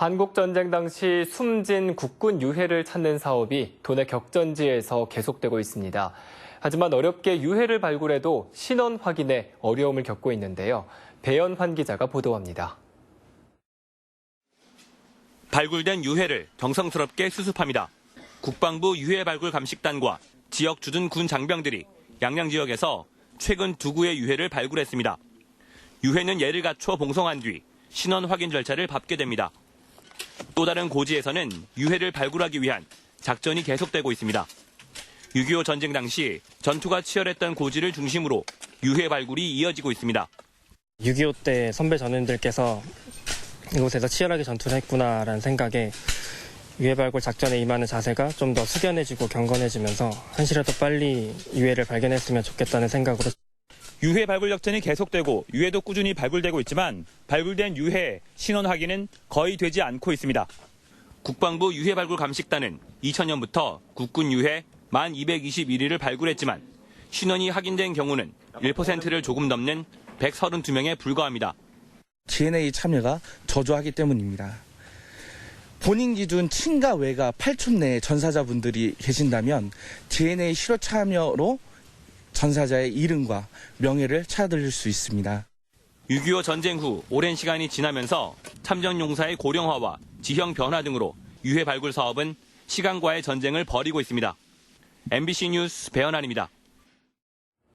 한국전쟁 당시 숨진 국군 유해를 찾는 사업이 도내 격전지에서 계속되고 있습니다. 하지만 어렵게 유해를 발굴해도 신원 확인에 어려움을 겪고 있는데요. 배연환 기자가 보도합니다. 발굴된 유해를 정성스럽게 수습합니다. 국방부 유해 발굴 감식단과 지역 주둔 군 장병들이 양양 지역에서 최근 두 구의 유해를 발굴했습니다. 유해는 예를 갖춰 봉송한 뒤 신원 확인 절차를 밟게 됩니다. 또 다른 고지에서는 유해를 발굴하기 위한 작전이 계속되고 있습니다. 6.25 전쟁 당시 전투가 치열했던 고지를 중심으로 유해 발굴이 이어지고 있습니다. 6.25 때 선배 전원들께서 이곳에서 치열하게 전투를 했구나라는 생각에 유해 발굴 작전에 임하는 자세가 좀 더 숙연해지고 경건해지면서 한시라도 빨리 유해를 발견했으면 좋겠다는 생각으로 유해 발굴 역전이 계속되고 유해도 꾸준히 발굴되고 있지만 발굴된 유해 신원 확인은 거의 되지 않고 있습니다. 국방부 유해 발굴 감식단은 2000년부터 국군 유해 1221위를 발굴했지만 신원이 확인된 경우는 1%를 조금 넘는 132명에 불과합니다. GNA 참여가 저조하기 때문입니다. 본인 기준 친가 외가 8촌 내 전사자분들이 계신다면 GNA 실효 참여로 전사자의 이름과 명예를 찾아들일 수 있습니다. 6.25 전쟁 후 오랜 시간이 지나면서 참전 용사의 고령화와 지형 변화 등으로 유해 발굴 사업은 시간과의 전쟁을 벌이고 있습니다. MBC 뉴스 배현환입니다.